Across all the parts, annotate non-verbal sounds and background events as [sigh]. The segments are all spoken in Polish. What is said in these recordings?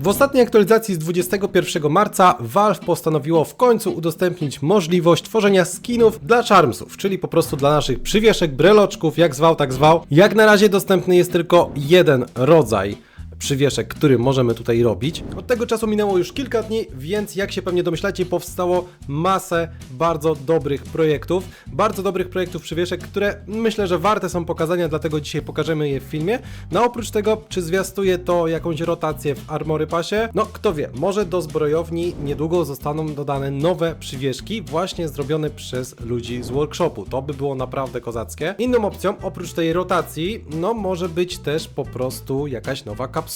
W ostatniej aktualizacji z 21 marca Valve postanowiło w końcu udostępnić możliwość tworzenia skinów dla Charmsów, czyli po prostu dla naszych przywieszek, breloczków, jak zwał, tak zwał. Jak na razie dostępny jest tylko jeden rodzaj przywieszek, który możemy tutaj robić. Od tego czasu minęło już kilka dni, więc jak się pewnie domyślacie, powstało masę bardzo dobrych projektów. Bardzo dobrych projektów przywieszek, które myślę, że warte są pokazania, dlatego dzisiaj pokażemy je w filmie. No oprócz tego, czy zwiastuje to jakąś rotację w Armory Passie? No kto wie, może do zbrojowni niedługo zostaną dodane nowe przywieszki, właśnie zrobione przez ludzi z workshopu. To by było naprawdę kozackie. Inną opcją, oprócz tej rotacji, no może być też po prostu jakaś nowa kapsuła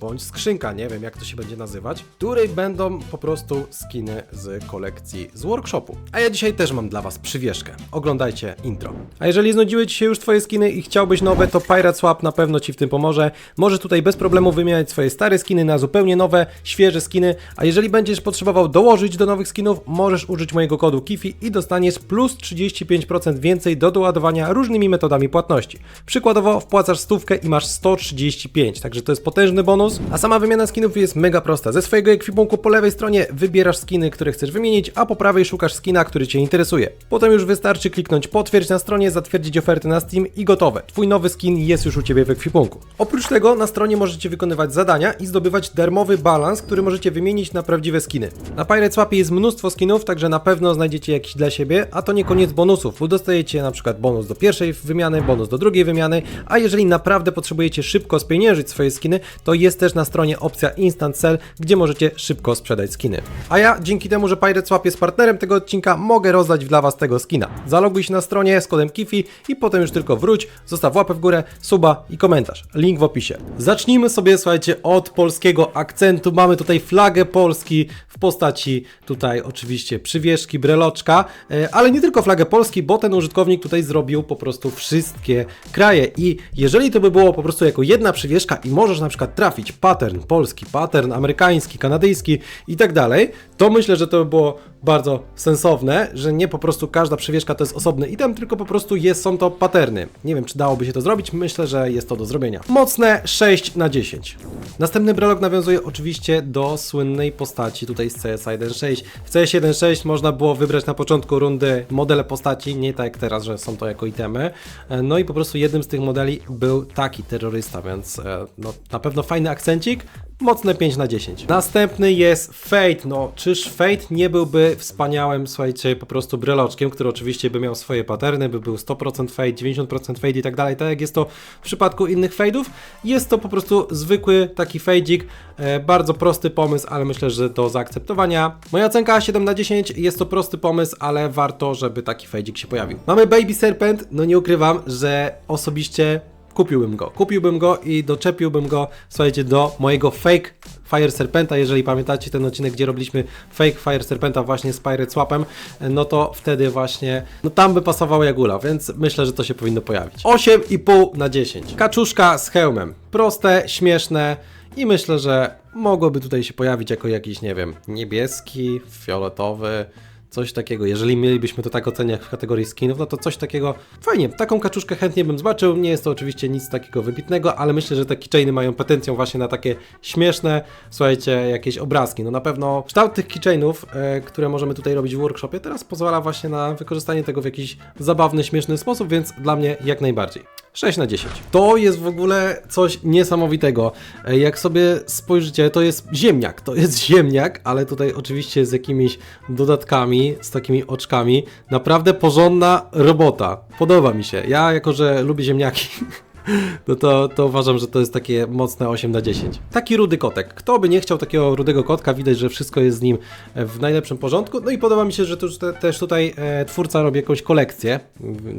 bądź skrzynka, nie wiem jak to się będzie nazywać, w której będą po prostu skiny z kolekcji z workshopu. A ja dzisiaj też mam dla Was przywieszkę. Oglądajcie intro. A jeżeli znudziły Ci się już Twoje skiny i chciałbyś nowe, to Pirate Swap na pewno Ci w tym pomoże. Możesz tutaj bez problemu wymieniać swoje stare skiny na zupełnie nowe, świeże skiny, a jeżeli będziesz potrzebował dołożyć do nowych skinów, możesz użyć mojego kodu KIFI i dostaniesz plus 35% więcej do doładowania różnymi metodami płatności. Przykładowo wpłacasz stówkę i masz 135, także to jest potężny bonus, a sama wymiana skinów jest mega prosta. Ze swojego ekwipunku po lewej stronie wybierasz skiny, które chcesz wymienić, a po prawej szukasz skina, który Cię interesuje. Potem już wystarczy kliknąć potwierdź na stronie, zatwierdzić ofertę na Steam i gotowe. Twój nowy skin jest już u Ciebie w ekwipunku. Oprócz tego na stronie możecie wykonywać zadania i zdobywać darmowy balans, który możecie wymienić na prawdziwe skiny. Na Pirate Swapie jest mnóstwo skinów, także na pewno znajdziecie jakiś dla siebie, a to nie koniec bonusów, bo dostajecie na przykład bonus do pierwszej wymiany, bonus do drugiej wymiany, a jeżeli naprawdę potrzebujecie szybko spieniężyć swoje skiny, to jest też na stronie opcja Instant Sell, gdzie możecie szybko sprzedać skiny. A ja dzięki temu, że Pirate Swap jest partnerem tego odcinka, mogę rozdać dla Was tego skina. Zaloguj się na stronie z kodem KIFI i potem już tylko wróć, zostaw łapę w górę, suba i komentarz. Link w opisie. Zacznijmy sobie, słuchajcie, od polskiego akcentu. Mamy tutaj flagę Polski w postaci tutaj oczywiście przywieszki, breloczka, e, ale nie tylko flagę Polski, bo ten użytkownik tutaj zrobił po prostu wszystkie kraje i jeżeli to by było po prostu jako jedna przywieszka i możesz na przykład trafić pattern polski, pattern amerykański, kanadyjski i tak dalej, to myślę, że to by było bardzo sensowne, że nie po prostu każda przywieszka to jest osobny item, tylko po prostu jest, są to patterny. Nie wiem, czy dałoby się to zrobić, myślę, że jest to do zrobienia. Mocne 6 na 10. Następny brelok nawiązuje oczywiście do słynnej postaci tutaj z CS 1.6. W CS 1.6 można było wybrać na początku rundy modele postaci, nie tak jak teraz, że są to jako itemy. E, No i po prostu jednym z tych modeli był taki terrorysta, więc e, no, na pewno fajny akcencik, Mocne 5 na 10. Następny jest Fate. No, czyż Fate nie byłby wspaniałym, słuchajcie, po prostu breloczkiem, który oczywiście by miał swoje paterny, by był 100% Fate, 90% Fade i tak dalej, tak jak jest to w przypadku innych Fade'ów. Jest to po prostu zwykły taki Fade'ik, e, bardzo prosty pomysł, ale myślę, że do zaakceptowania. Moja ocenka 7 na 10, jest to prosty pomysł, ale warto, żeby taki Fade'ik się pojawił. Mamy Baby Serpent, no nie ukrywam, że osobiście kupiłbym go. Kupiłbym go i doczepiłbym go, słuchajcie, do mojego fake Fire Serpenta, jeżeli pamiętacie ten odcinek, gdzie robiliśmy fake Fire Serpenta właśnie z Pirate Swapem, no to wtedy właśnie, no tam by pasowało jak ula, więc myślę, że to się powinno pojawić. 8,5 na 10. Kaczuszka z hełmem. Proste, śmieszne i myślę, że mogłoby tutaj się pojawić jako jakiś, nie wiem, niebieski, fioletowy, Coś takiego, jeżeli mielibyśmy to tak oceniać w kategorii skinów, no to coś takiego fajnie. Taką kaczuszkę chętnie bym zobaczył. Nie jest to oczywiście nic takiego wybitnego, ale myślę, że te keychainy mają potencjał właśnie na takie śmieszne, słuchajcie, jakieś obrazki. No na pewno kształt tych keychainów, e, które możemy tutaj robić w workshopie, teraz pozwala właśnie na wykorzystanie tego w jakiś zabawny, śmieszny sposób, więc dla mnie jak najbardziej. 6 na 10. To jest w ogóle coś niesamowitego. E, Jak sobie spojrzycie, to jest ziemniak. To jest [laughs] ziemniak, ale tutaj oczywiście z jakimiś dodatkami, z takimi oczkami. Naprawdę porządna robota. Podoba mi się. Ja, jako że lubię ziemniaki. [laughs] No to, to uważam, że to jest takie mocne 8 na 10. Taki rudy kotek. Kto by nie chciał takiego rudego kotka, widać, że wszystko jest z nim w najlepszym porządku. No i podoba mi się, że też, też tutaj e, twórca robi jakąś kolekcję.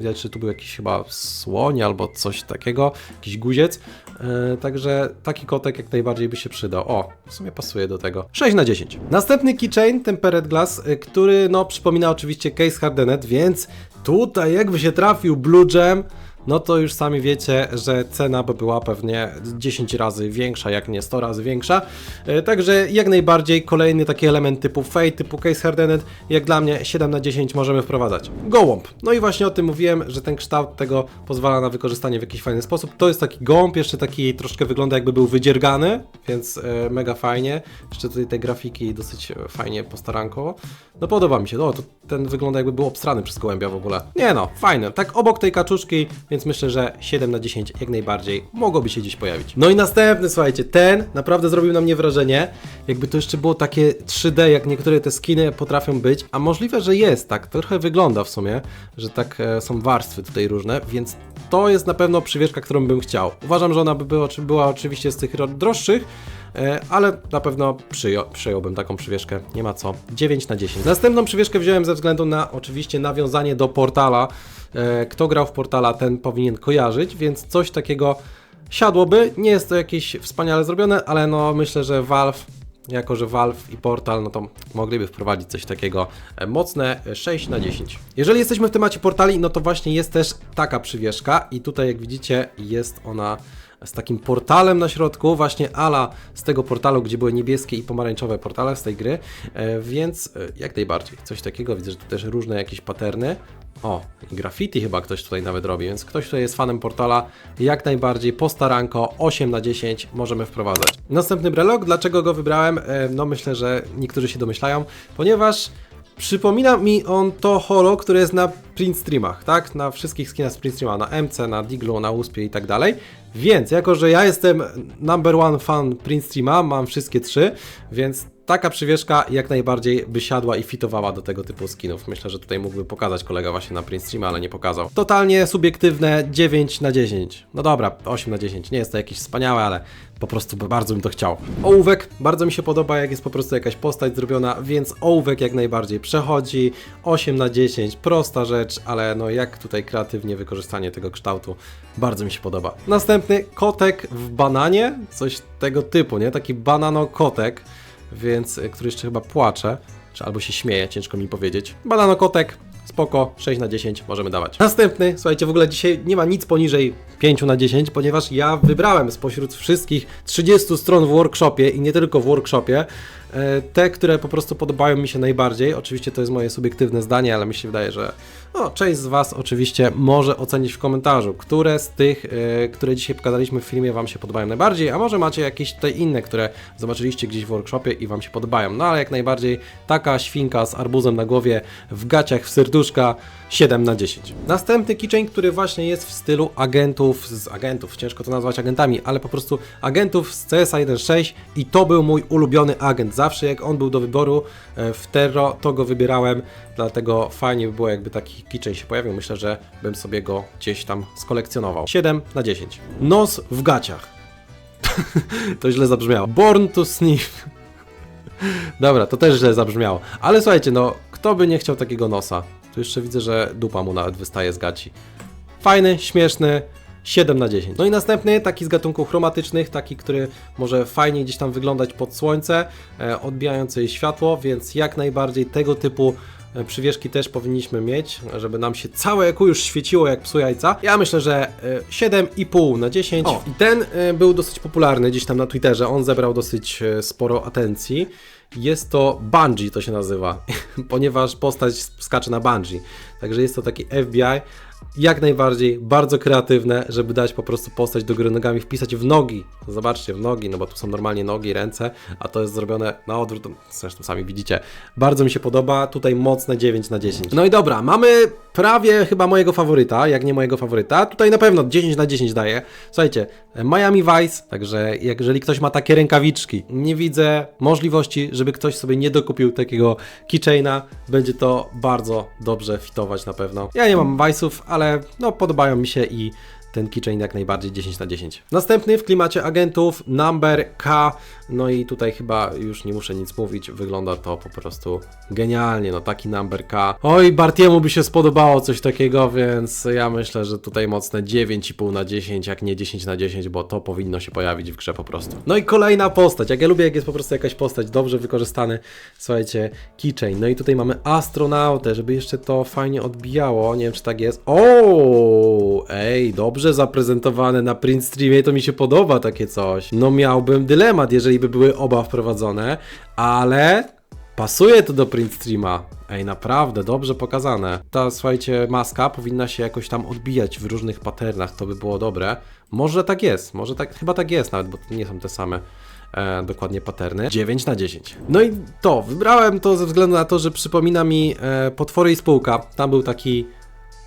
Ja, czy tu był jakiś chyba słoń albo coś takiego, jakiś guziec. E, także taki kotek jak najbardziej by się przydał. O, w sumie pasuje do tego. 6 na 10. Następny keychain, Tempered Glass, e, który no przypomina oczywiście Case Hardenet, więc tutaj jakby się trafił Blue Gem, no to już sami wiecie, że cena by była pewnie 10 razy większa, jak nie 100 razy większa. E, Także jak najbardziej kolejny taki element typu Fate, typu Case Hardened, jak dla mnie 7 na 10 możemy wprowadzać. Gołąb. No i właśnie o tym mówiłem, że ten kształt tego pozwala na wykorzystanie w jakiś fajny sposób. To jest taki gołąb, jeszcze taki troszkę wygląda jakby był wydziergany, więc e, mega fajnie. Jeszcze tutaj te grafiki dosyć fajnie postarankowo. No podoba mi się, no to ten wygląda jakby był obstrany przez gołębia w ogóle. Nie no, fajne. Tak obok tej kaczuszki, więc myślę, że 7 na 10 jak najbardziej mogłoby się gdzieś pojawić. No i następny, słuchajcie, ten naprawdę zrobił na mnie wrażenie. Jakby to jeszcze było takie 3D, jak niektóre te skiny potrafią być, a możliwe, że jest, tak trochę wygląda w sumie, że tak e, są warstwy tutaj różne, więc to jest na pewno przywieszka, którą bym chciał. Uważam, że ona by była, była oczywiście z tych ro- droższych, ale na pewno przyjął, przyjąłbym taką przywieszkę, nie ma co. 9 na 10. Następną przywieszkę wziąłem ze względu na oczywiście nawiązanie do portala. E, Kto grał w portala, ten powinien kojarzyć, więc coś takiego siadłoby. Nie jest to jakieś wspaniale zrobione, ale no myślę, że Valve jako że Valve i Portal, no to mogliby wprowadzić coś takiego e, mocne, e, 6 na 10. Jeżeli jesteśmy w temacie portali, no to właśnie jest też taka przywieszka i tutaj jak widzicie jest ona z takim portalem na środku, właśnie ala z tego portalu, gdzie były niebieskie i pomarańczowe portale z tej gry, e, więc e, jak najbardziej coś takiego, widzę, że tu też różne jakieś paterny. O, graffiti chyba ktoś tutaj nawet robi, więc ktoś, kto jest fanem portala, jak najbardziej postaranko 8 na 10 możemy wprowadzać. Następny brelok, dlaczego go wybrałem? E, No myślę, że niektórzy się domyślają, ponieważ Przypomina mi on to holo, które jest na print streamach, tak? Na wszystkich skinach z print streama, na MC, na Diglu, na Uspie i tak dalej. Więc, jako że ja jestem number one fan print streama, mam wszystkie trzy, więc taka przywieszka jak najbardziej by siadła i fitowała do tego typu skinów. Myślę, że tutaj mógłby pokazać kolega właśnie na print streama, ale nie pokazał. Totalnie subiektywne 9 na 10. No dobra, 8 na 10. Nie jest to jakieś wspaniałe, ale po prostu bardzo bym to chciał. Ołówek bardzo mi się podoba, jak jest po prostu jakaś postać zrobiona, więc ołówek jak najbardziej przechodzi. 8 na 10, prosta rzecz, ale no jak tutaj kreatywnie wykorzystanie tego kształtu, bardzo mi się podoba. Następny kotek w bananie, coś tego typu, nie? Taki banano-kotek, więc y, który jeszcze chyba płacze, czy albo się śmieje, ciężko mi powiedzieć. Banano-kotek, Spoko, 6 na 10 możemy dawać. Następny, słuchajcie, w ogóle dzisiaj nie ma nic poniżej 5 na 10, ponieważ ja wybrałem spośród wszystkich 30 stron w workshopie i nie tylko w workshopie, e, te, które po prostu podobają mi się najbardziej. Oczywiście to jest moje subiektywne zdanie, ale mi się wydaje, że no, część z Was oczywiście może ocenić w komentarzu, które z tych, e, które dzisiaj pokazaliśmy w filmie Wam się podobają najbardziej, a może macie jakieś tutaj inne, które zobaczyliście gdzieś w workshopie i Wam się podobają. No ale jak najbardziej taka świnka z arbuzem na głowie, w gaciach, w serduszka, 7 na 10. Następny keychain, który właśnie jest w stylu agentów z agentów, ciężko to nazwać agentami, ale po prostu agentów z CS 1.6 i to był mój ulubiony agent. Zawsze jak on był do wyboru e, w Terro, to go wybierałem, dlatego fajnie by było jakby taki keychain się pojawił. Myślę, że bym sobie go gdzieś tam skolekcjonował. 7 na 10. Nos w gaciach. [laughs] to źle zabrzmiało. Born to sniff. [laughs] Dobra, to też źle zabrzmiało. Ale słuchajcie, no, kto by nie chciał takiego nosa? Tu jeszcze widzę, że dupa mu nawet wystaje z gaci. Fajny, śmieszny, 7 na 10. No i następny, taki z gatunków chromatycznych, taki, który może fajnie gdzieś tam wyglądać pod słońce, e, odbijający jej światło, więc jak najbardziej tego typu e, przywieszki też powinniśmy mieć, żeby nam się całe eku już świeciło jak psu jajca. Ja myślę, że e, 7,5 na 10. O, i ten e, był dosyć popularny gdzieś tam na Twitterze, on zebrał dosyć e, sporo atencji. Jest to Bungie, to się nazywa, [laughs] ponieważ postać skacze na Bungie. Także jest to taki FBI, jak najbardziej, bardzo kreatywne, żeby dać po prostu postać do góry nogami, wpisać w nogi. Zobaczcie, w nogi, no bo tu są normalnie nogi, ręce, a to jest zrobione na odwrót, zresztą sami widzicie. Bardzo mi się podoba, tutaj mocne 9 na 10. No i dobra, mamy prawie chyba mojego faworyta, jak nie mojego faworyta. Tutaj na pewno 10 na 10 daję. Słuchajcie, Miami Vice, także jeżeli ktoś ma takie rękawiczki, nie widzę możliwości, żeby ktoś sobie nie dokupił takiego keychaina. Będzie to bardzo dobrze fitować na pewno. Ja nie mam Vice'ów, ale no podobają mi się i ten keychain jak najbardziej 10 na 10. Następny w klimacie agentów Number K No i tutaj chyba już nie muszę nic mówić, wygląda to po prostu genialnie, no taki number K. Oj, Bartiemu by się spodobało coś takiego, więc ja myślę, że tutaj mocne 9,5 na 10, jak nie 10 na 10, bo to powinno się pojawić w grze po prostu. No i kolejna postać, jak ja lubię, jak jest po prostu jakaś postać dobrze wykorzystany, słuchajcie, keychain. No i tutaj mamy astronautę, żeby jeszcze to fajnie odbijało, nie wiem czy tak jest. O, ej, dobrze zaprezentowane na print streamie, to mi się podoba takie coś. No miałbym dylemat, jeżeli by były oba wprowadzone, ale pasuje to do print streama. Ej, naprawdę, dobrze pokazane. Ta, słuchajcie, maska powinna się jakoś tam odbijać w różnych patternach, to by było dobre. Może tak jest, może tak, chyba tak jest nawet, bo to nie są te same e, dokładnie paterny. 9 na 10. No i to, wybrałem to ze względu na to, że przypomina mi e, Potwory i Spółka. Tam był taki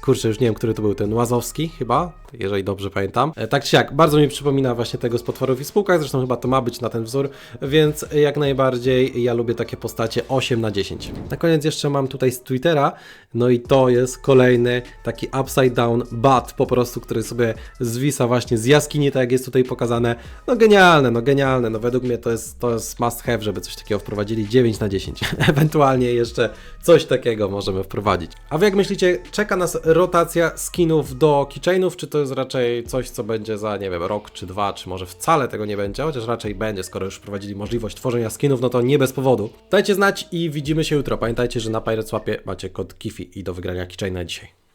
Kurczę, już nie wiem, który to był ten Łazowski chyba, jeżeli dobrze pamiętam. E, tak czy jak, bardzo mi przypomina właśnie tego z potworów i spółkach, zresztą chyba to ma być na ten wzór, więc jak najbardziej ja lubię takie postacie 8 na 10. Na koniec jeszcze mam tutaj z Twittera, no i to jest kolejny taki upside down bat po prostu, który sobie zwisa właśnie z jaskini, tak jak jest tutaj pokazane. No genialne, no genialne, no według mnie to jest, to jest must have, żeby coś takiego wprowadzili 9 na 10. [laughs] Ewentualnie jeszcze coś takiego możemy wprowadzić. A wy jak myślicie, czeka nas rotacja skinów do keychainów, czy to jest raczej coś, co będzie za, nie wiem, rok czy dwa, czy może wcale tego nie będzie, chociaż raczej będzie, skoro już wprowadzili możliwość tworzenia skinów, no to nie bez powodu. Dajcie znać i widzimy się jutro. Pamiętajcie, że na Pirate Swapie macie kod KIFI i do wygrania keychaina dzisiaj.